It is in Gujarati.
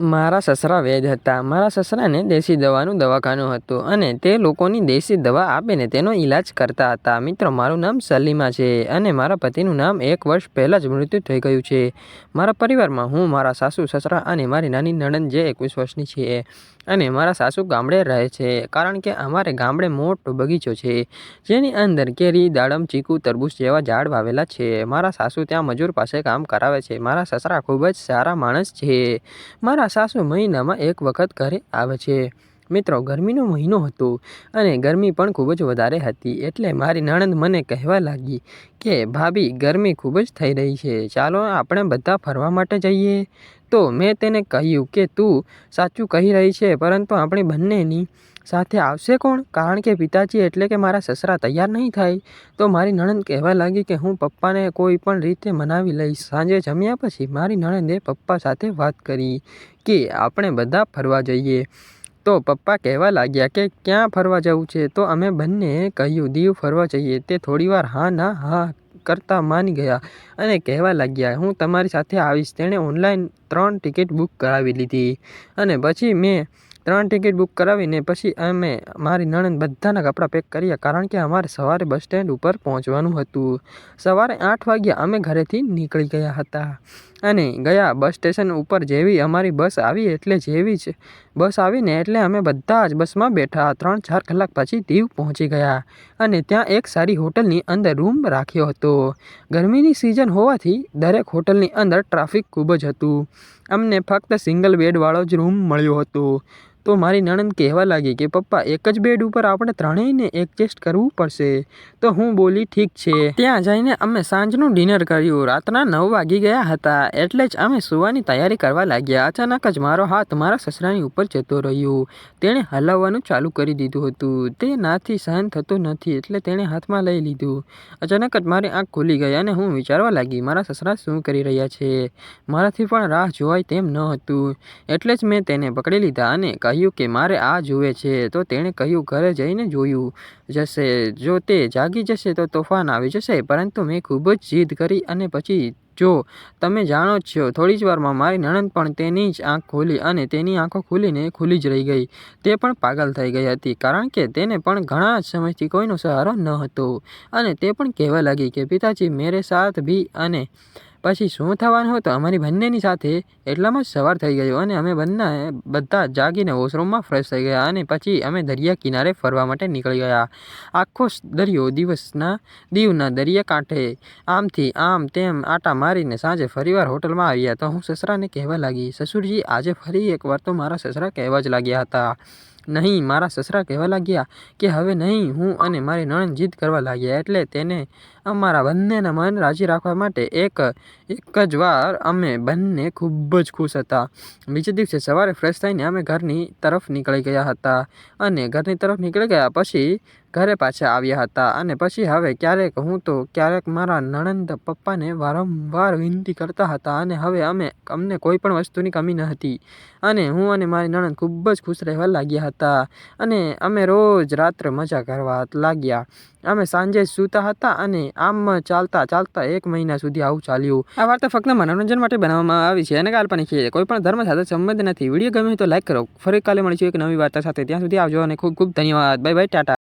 મારા સસરા વૈદ હતા. મારા સસરાને દેશી દવાનું દવાખાનું હતું અને તે લોકોની દેશી દવા આપીને તેનો ઈલાજ કરતા હતા. મિત્રો, મારું નામ સલીમા છે અને મારા પતિનું નામ એક વર્ષ પહેલાં જ મૃત્યુ થઈ ગયું છે. મારા પરિવારમાં હું, મારા સાસુ, સસરા અને મારી નાની નણંદ જે એકવીસ વર્ષની છે અને મારા સાસુ ગામડે રહે છે કારણ કે અમારે ગામડે મોટો બગીચો છે જેની અંદર કેરી, દાડમ, ચીકુ, તરબૂચ જેવા ઝાડ વાવેલા છે. મારા સાસુ ત્યાં મજૂર પાસે કામ કરાવે છે. મારા સસરા ખૂબ જ સારા માણસ છે. મારા સાસુ મહિનામાં એક વખત ઘરે આવે છે. મિત્રો, ગરમીનો મહિનો હતો અને ગરમી પણ ખૂબ જ વધારે હતી એટલે મારી નણંદ મને કહેવા લાગી કે, ભાભી, ગરમી ખૂબ જ થઈ રહી છે. ચાલો આપણે બધા ફરવા માટે જઈએ. તો મેં તેને કહ્યું કે, તું સાચું કહી રહી છે, પરંતુ આપણી બંનેની સાથે આવશે કોણ? કારણ કે પિતાજી એટલે કે મારા સસરા તૈયાર નહીં થાય. તો મારી નણંદ કહેવા લાગી કે હું પપ્પાને કોઈ પણ રીતે મનાવી લઈશ. સાંજે જમ્યા પછી મારી નણંદે પપ્પા સાથે વાત કરી કે આપણે બધા ફરવા જઈએ. તો પપ્પા કહેવા લાગ્યા કે ક્યાં ફરવા જવું છે? તો અમે બંને કહ્યું, દીવ ફરવા જઈએ. તે થોડીવાર હા ના હા કરતા માની ગયા અને કહેવા લાગ્યા, હું તમારી સાથે આવીશ. તેણે ઓનલાઈન ત્રણ ટિકિટ બુક કરાવી લીધી અને પછી મેં ત્રણ ટિકિટ બુક કરાવીને પછી અમે, મારી નણંદ બધાના કપડાં પેક કર્યા કારણ કે અમારે સવારે બસ સ્ટેન્ડ ઉપર પહોંચવાનું હતું. સવારે આઠ વાગ્યા અમે ઘરેથી નીકળી ગયા હતા અને ગયા બસ સ્ટેશન ઉપર જેવી અમારી બસ આવી એટલે જેવી જ બસ આવીને એટલે અમે બધા જ બસમાં બેઠા ત્રણ ચાર કલાક પછી દીવ પહોંચી ગયા અને ત્યાં એક સારી હોટલની અંદર રૂમ રાખ્યો હતો. ગરમીની સિઝન હોવાથી દરેક હોટલની અંદર ટ્રાફિક ખૂબ જ હતું. અમને ફક્ત સિંગલ બેડવાળો જ રૂમ મળ્યો હતો. તો મારી નણંદ કહેવા લાગી કે, પપ્પા, એક જ બેડ ઉપર આપણે ત્રણેયને એડજસ્ટ કરવું પડશે. તો હું બોલી, ઠીક છે. ત્યાં જઈને અમે સાંજનું ડિનર કર્યું. રાતના નવ વાગી ગયા હતા, એટલે જ અમે સુવાની તૈયારી કરવા લાગ્યા. અચાનક જ મારો હાથ મારા સસરાની ઉપર જતો રહ્યો. તેણે હલાવવાનું ચાલુ કરી દીધું હતું. તે નાથી સહન થતું નથી, એટલે તેણે હાથમાં લઈ લીધું. અચાનક જ મારી આંખ ખુલી ગઈ અને હું વિચારવા લાગી, મારા સસરા શું કરી રહ્યા છે? મારાથી પણ રાહ જોવાય તેમ ન હતું. એટલે જ મેં તેને પકડી લીધા અને કહ્યું કે મારે આ જુએ છે, તો તેણે કહ્યું, ઘરે જઈને જોયું જશે. જો તે જાગી જશે તો તોફાન આવી જશે. પરંતુ મેં ખૂબ જ જીદ કરી અને પછી જો તમે જાણો જ છો, થોડી જ વારમાં મારી નણંદ પણ તેની જ આંખ ખોલી અને તેની આંખો ખુલીને ખુલી જ રહી ગઈ. તે પણ પાગલ થઈ ગઈ હતી, કારણ કે તેને પણ ઘણા સમયથી કોઈનો સહારો ન હતો. અને તે પણ કહેવા લાગી કે, પિતાજી, મેરે સાથ ભી અને પછી શું થવાનું હતું અમારી બંનેની સાથે એટલામાં જ સવાર થઈ ગયો અને અમે બંને બધા જાગીને વોશરૂમમાં ફ્રેશ થઈ ગયા અને પછી અમે દરિયા કિનારે ફરવા માટે નીકળી ગયા. આખો દરિયો દિવસના, દીવના દરિયા કાંઠે આમથી આમ તેમ આટા મારીને સાંજે ફરીવાર હોટલમાં આવ્યા તો હું સસરાને કહેવા લાગી, સસુરજી, આજે ફરી એકવાર તો મારા સસરા કહેવા જ લાગ્યા હતા. નહીં, મારા સસરા કહેવા લાગ્યા કે હવે નહીં, હું અને મારી નણંદ જીદ કરવા લાગ્યા એટલે તેને અમારા બંનેના મન રાજી રાખવા માટે એક એક જ વાર અમે બંને ખૂબ જ ખુશ હતા. બીજે દિવસે સવારે ફ્રેશ થઈને અમે ઘરની તરફ નીકળી ગયા હતા અને ઘરની તરફ નીકળી ગયા પછી ઘરે પાછા આવ્યા હતા અને પછી હવે ક્યારેક હું તો ક્યારેક મારા નણંદ પપ્પાને વારંવાર વિનંતી કરતા હતા અને હવે અમે અમને કોઈ પણ વસ્તુની કમી ન હતી. અને હું અને મારી નણંદ ખૂબ જ ખુશ રહેવા લાગ્યા હતા અને અમે રોજ રાત્રે મજા કરવા લાગ્યા. અમે સાંજે સૂતા હતા અને આમ ચાલતા ચાલતા એક મહિના સુધી આવું ચાલ્યું. આ વાર્તા ફક્ત મનોરંજન માટે બનાવવામાં આવી છે અને કાલ્પનિક છે. કોઈ પણ ધર્મ સાથે સંબંધ નથી. વીડિયો ગમે તો લાઈક કરો. ફરી કાલે મળીશું એક નવી વાર્તા સાથે. ત્યાં સુધી આવજો અને ખૂબ ખૂબ ધન્યવાદ. Bye bye, tata.